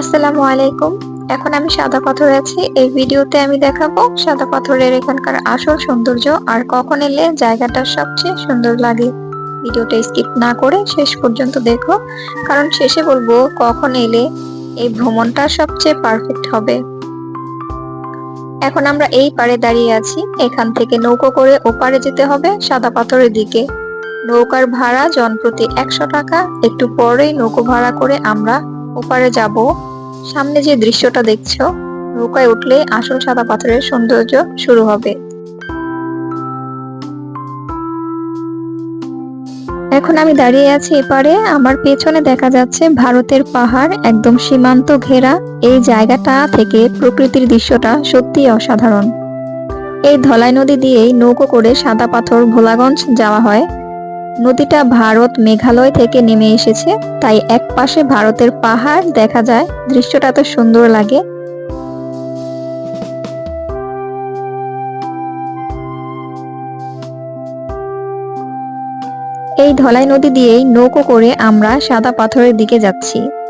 আসসালামু আলাইকুম। এখন আমি সাদা পাথর আছি। এই ভিডিওতে আমি দেখাবো সাদা পাথরের এখানকার আসল সৌন্দর্য আর কখন এলে জায়গাটা সবচেয়ে সুন্দর লাগে। ভিডিওটা স্কিপ না করে শেষ পর্যন্ত দেখো। কারণ শেষে বলব কখন এলে এই ভ্রমণটা সবচেয়ে পারফেক্ট হবে। এখন আমরা এই পারে দাঁড়িয়ে আছি। এখান থেকে নৌকো করে ওপারে যেতে হবে সাদা পাথরের দিকে। নৌকার ভাড়া জনপ্রতি একশো টাকা। একটু পরেই নৌকো ভাড়া করে আমরা ওপারে যাব। সামনে যে দৃশ্যটা দেখছ, নৌকায় উঠলে আসল সাদা পাথরের সৌন্দর্য শুরু হবে। এখন আমি দাঁড়িয়ে আছি এপারে। আমার পেছনে দেখা যাচ্ছে ভারতের পাহাড়, একদম সীমান্ত ঘেরা। এই জায়গাটা থেকে প্রকৃতির দৃশ্যটা সত্যি অসাধারণ। এই ধলাই নদী দিয়েই নৌকো করে সাদা পাথর ভোলাগঞ্জ যাওয়া হয়। নদীটা ভারত মেঘালয় থেকে নেমে এসেছে, তাই এক পাশে ভারতের পাহাড় দেখা যায়। দৃশ্যটা তো সুন্দর লাগে। এই ধলাই নদী দিয়েই নৌকো করে আমরা সাদা পাথরের দিকে যাচ্ছি।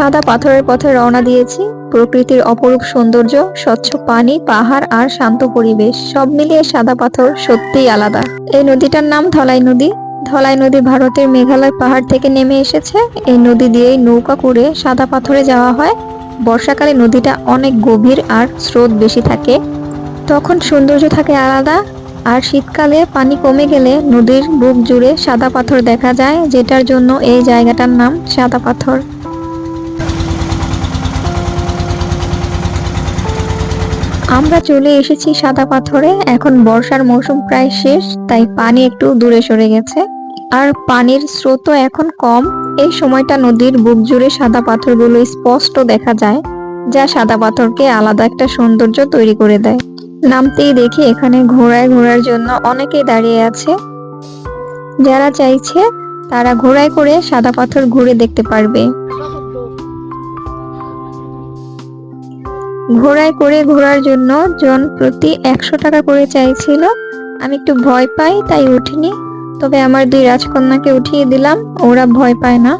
সাদা পাথরের পথে রওনা দিয়েছি। প্রকৃতির অপরূপ সৌন্দর্য, স্বচ্ছ পানি, পাহাড় আর শান্ত পরিবেশ, সব মিলিয়ে সাদা পাথর সত্যিই আলাদা। এই নদীটার নাম ধলাই নদী। ধলাই নদী ভারতের মেঘালয় পাহাড় থেকে নেমে এসেছে। এই নদী দিয়েই নৌকা করে সাদা পাথরে যাওয়া হয়। বর্ষাকালে নদীটা অনেক গভীর আর স্রোত বেশি থাকে। তখন সৌন্দর্য থাকে আলাদা। আর শীতকালে পানি কমে গেলে নদীর বুক জুড়ে সাদা পাথর দেখা যায়, যেটার জন্য এই জায়গাটার নাম সাদা পাথর। আমরা চলে এসেছি সাদা পাথরে। এখন বর্ষার মৌসুম প্রায় শেষ, তাই পানি একটু দূরে সরে গেছে। আর পানির স্রোতও এখন কম। এই সময়টা নদীর বুক জুড়ে সাদা পাথরগুলো স্পষ্ট দেখা যায়, যা সাদা পাথরকে আলাদা একটা সৌন্দর্য তৈরি করে দেয়। নামতেই দেখি এখানে ঘোড়ায় ঘোরার জন্য অনেকেই দাঁড়িয়ে আছে। যারা চাইছে, তারা ঘোড়ায় করে সাদা পাথর ঘুরে দেখতে পারবে। ঘোড়ায় করে ঘোরার জন্য জন প্রতি একশো টাকা করে চাইছিল। আমি একটু ভয় পাই, তাই উঠিনি। তবে আমার দুই রাজকন্যাকে উঠিয়ে দিলাম, ওরা ভয় পায় না।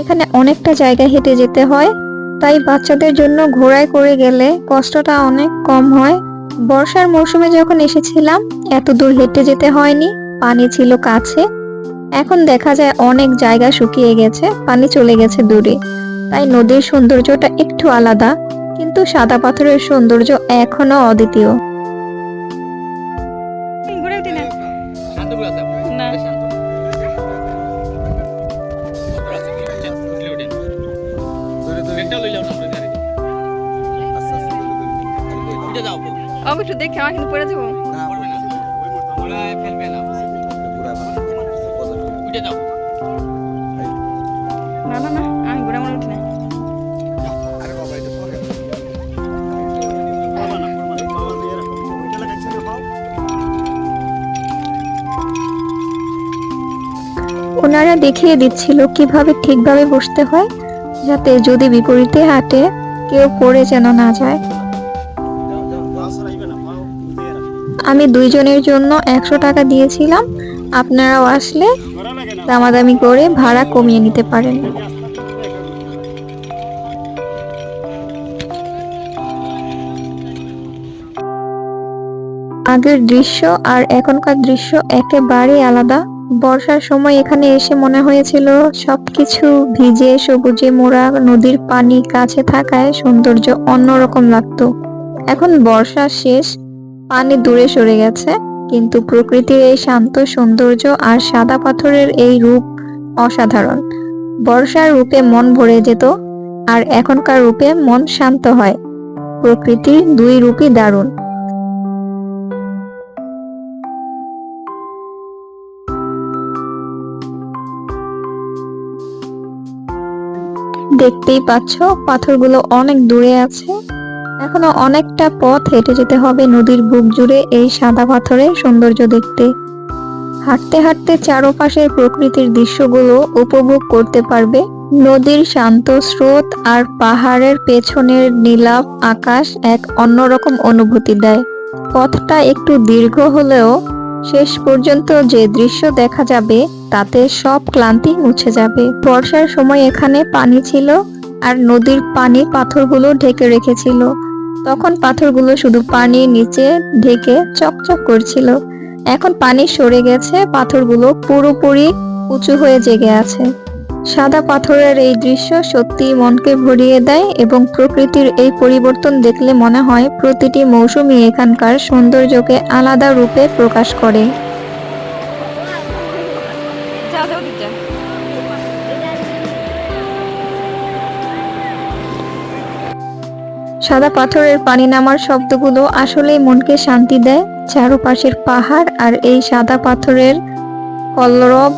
এখানে অনেকটা জায়গা হেঁটে যেতে হয়, তাই বাচ্চাদের জন্য ঘোড়ায় করে গেলে কষ্টটা অনেক কম হয়। বর্ষার মৌসুমে যখন এসেছিলাম, এত দূর হেঁটে যেতে হয়নি, পানি ছিল কাছে। এখন দেখা যায় অনেক জায়গা শুকিয়ে গেছে, পানি চলে গেছে দূরে। তাই নদীর সৌন্দর্যটা একটু আলাদা। কিন্তু সাদা পাথরের সৌন্দর্য এখনও অদ্বিতীয় না? না। না, দেখে আমার কিন্তু পড়ে যাব পড়বে না। ওরা ফেলবে না। উঠে যাও। ওনারা দেখিয়ে দিচ্ছিল কীভাবে ঠিকভাবে বসতে হয়, যাতে যদি বিপরীতে হাঁটে, কেউ পড়ে যেন না যায়। আমি দুইজনের জন্য একশো টাকা দিয়েছিলাম, আপনারাও আসলে দামাদামি করে ভাড়া কমিয়ে নিতে পারেন। আগের দৃশ্য আর এখনকার দৃশ্য একেবারেই আলাদা। বর্ষার সময় এখানে এসে মনে হয়েছিল সবকিছু ভিজে সবুজে মোড়া নদীর পানি কাছে থাকায় সৌন্দর্য অন্যরকম লাগতো। এখন বর্ষা শেষ, পানি দূরে সরে গেছে, কিন্তু প্রকৃতির এই শান্ত সৌন্দর্য আর সাদা পাথরের এই রূপ অসাধারণ। বর্ষার রূপে মন ভরে যেত, আর এখনকার রূপে মন শান্ত হয়। প্রকৃতির দুই রূপই দারুণ। দেখতেই পাচ্ছ, পাথরগুলো অনেক দূরে আছে। এখনও অনেকটা পথ হেঁটে যেতে হবে নদীর বুক জুড়ে এই সাদা পাথরের সৌন্দর্য দেখতে। হাঁটতে হাঁটতে চারপাশের প্রকৃতির দৃশ্যগুলো উপভোগ করতে পারবে। নদীর শান্ত স্রোত আর পাহাড়ের পেছনের নীলাভ আকাশ এক অন্যরকম অনুভূতি দেয়। পথটা একটু দীর্ঘ হলেও শেষ পর্যন্ত যে দৃশ্য দেখা যাবে তাতে সব ক্লান্তি মুছে যাবে। বর্ষার সময় এখানে পানি ছিল আর নদীর পানি পাথরগুলো ঢেকে রেখেছিল। তখন পাথরগুলো শুধু পানির নিচে ঢেকে চকচক করছিল। এখন পানি সরে গেছে, পাথরগুলো পুরোপুরি উঁচু হয়ে জেগে আছে। সাদা পাথরের এই দৃশ্য সত্যি মনকে ভরিয়ে দেয় এবং প্রকৃতির এই পরিবর্তন দেখলে মনে হয় প্রতিটি মৌসুমই এখানকার সৌন্দর্যকে আলাদা রূপে প্রকাশ করে। সাদা পাথরের পানি নামার শব্দগুলো আসলেই মনকে শান্তি দেয়। চারপাশের পাহাড় আর এই সাদা পাথরের কলরব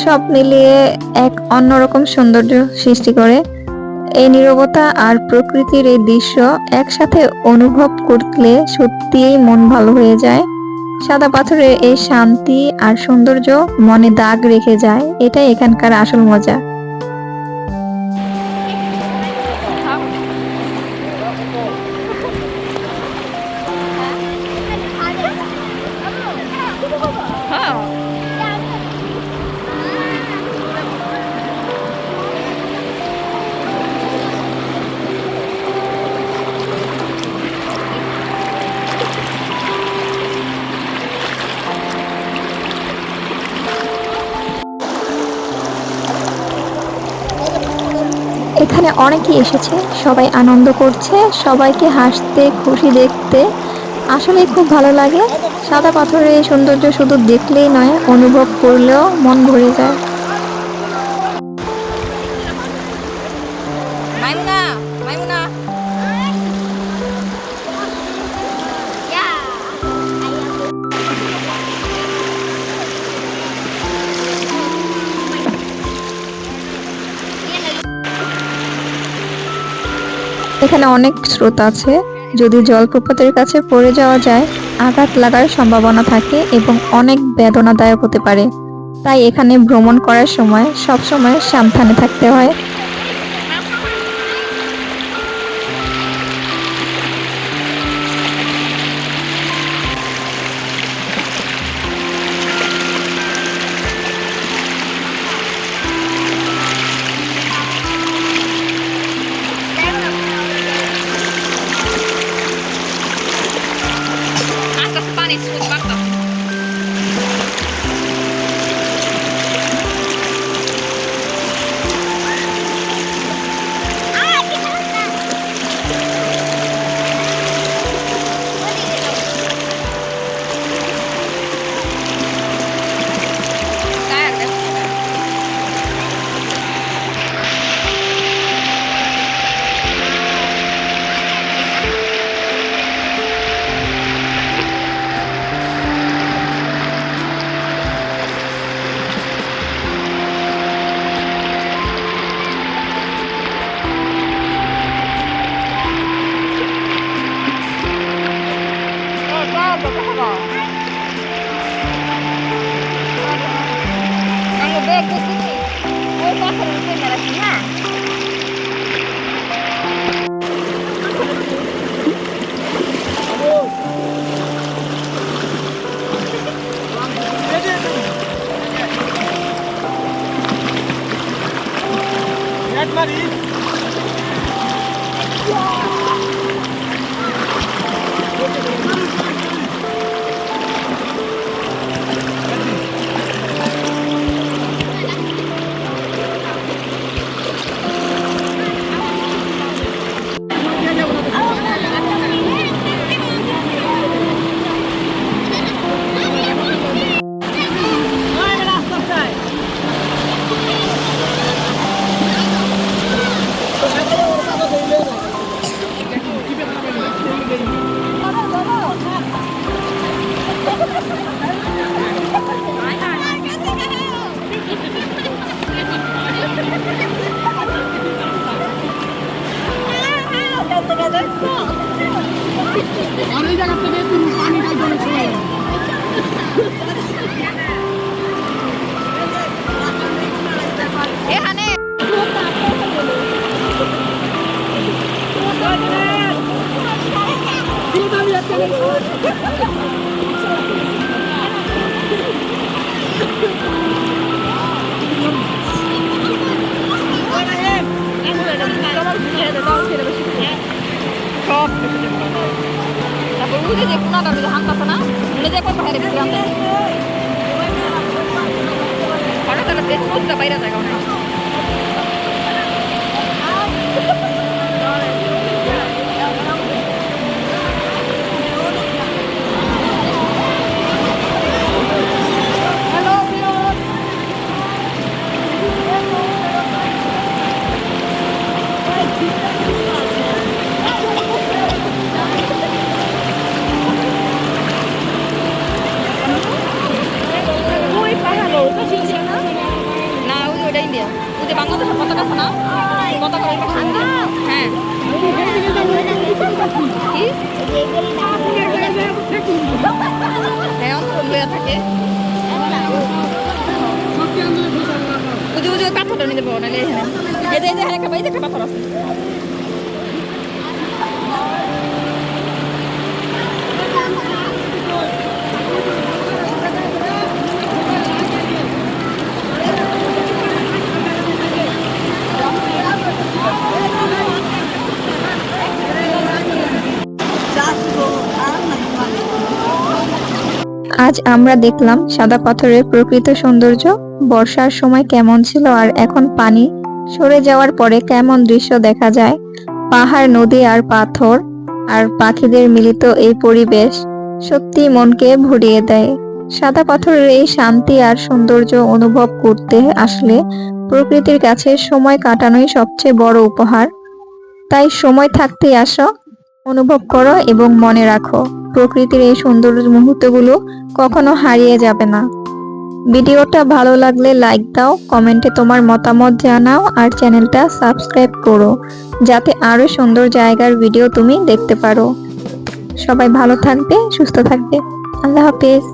সব মিলিয়ে এক অন্যরকম সৌন্দর্য সৃষ্টি করে। এই নীরবতা আর প্রকৃতির এই দৃশ্য একসাথে অনুভব করলে সত্যিই মন ভালো হয়ে যায়। সাদা পাথরের এই শান্তি আর সৌন্দর্য মনে দাগ রেখে যায়, এটাই এখানকার আসল মজা। এখানে অনেকেই এসেছে, সবাই আনন্দ করছে, সবাইকে হাসতে, খুশি দেখতে। আসলেই খুব ভালো লাগে। সাদা পাথরের সৌন্দর্য শুধু দেখলেই নয়, অনুভব করলেও মন ভরে যায়। এখানে অনেক স্রোত আছে। যদি জলপ্রপাতের কাছে পড়ে যাওয়া যায়, আঘাত লাগার সম্ভাবনা থাকে এবং অনেক বেদনাদায়ক হতে পারে। তাই এখানে ভ্রমণ করার সময় সবসময় সাবধানে থাকতে হয়। उहिले चाहिँ कुना तपाईँको हाङ्क न उसले चाहिँ कति खाएर बिग्राउँदैन भन तर त्यसको त बाहिर जगाउने আজ আমরা দেখলাম সাদা পাথরের প্রকৃত সৌন্দর্য বর্ষার সময় কেমন ছিল আর এখন পানি সরে যাওয়ার পরে কেমন দৃশ্য দেখা যায়? পাহাড়, নদী আর পাথর আর পাখিদের মিলিত এই পরিবেশ সত্যি মনকে ভরিয়ে দেয়। সাদা পাথরের এই শান্তি আর সৌন্দর্য অনুভব করতে আসলে প্রকৃতির কাছে সময় কাটানোই সবচেয়ে বড় উপহার। তাই সময় থাকতেই আসো, অনুভব করো এবং মনে রাখো, প্রকৃতির এই সুন্দর মুহূর্তগুলো কখনো হারিয়ে যাবে না। ভিডিওটা ভালো লাগলে লাইক দাও কমেন্টে তোমার মতামত জানাও আর চ্যানেলটা সাবস্ক্রাইব করো, যাতে আরও সুন্দর জায়গার ভিডিও তুমি দেখতে পারো। সবাই ভালো থাকবে, সুস্থ থাকবে। আল্লাহ হাফেজ।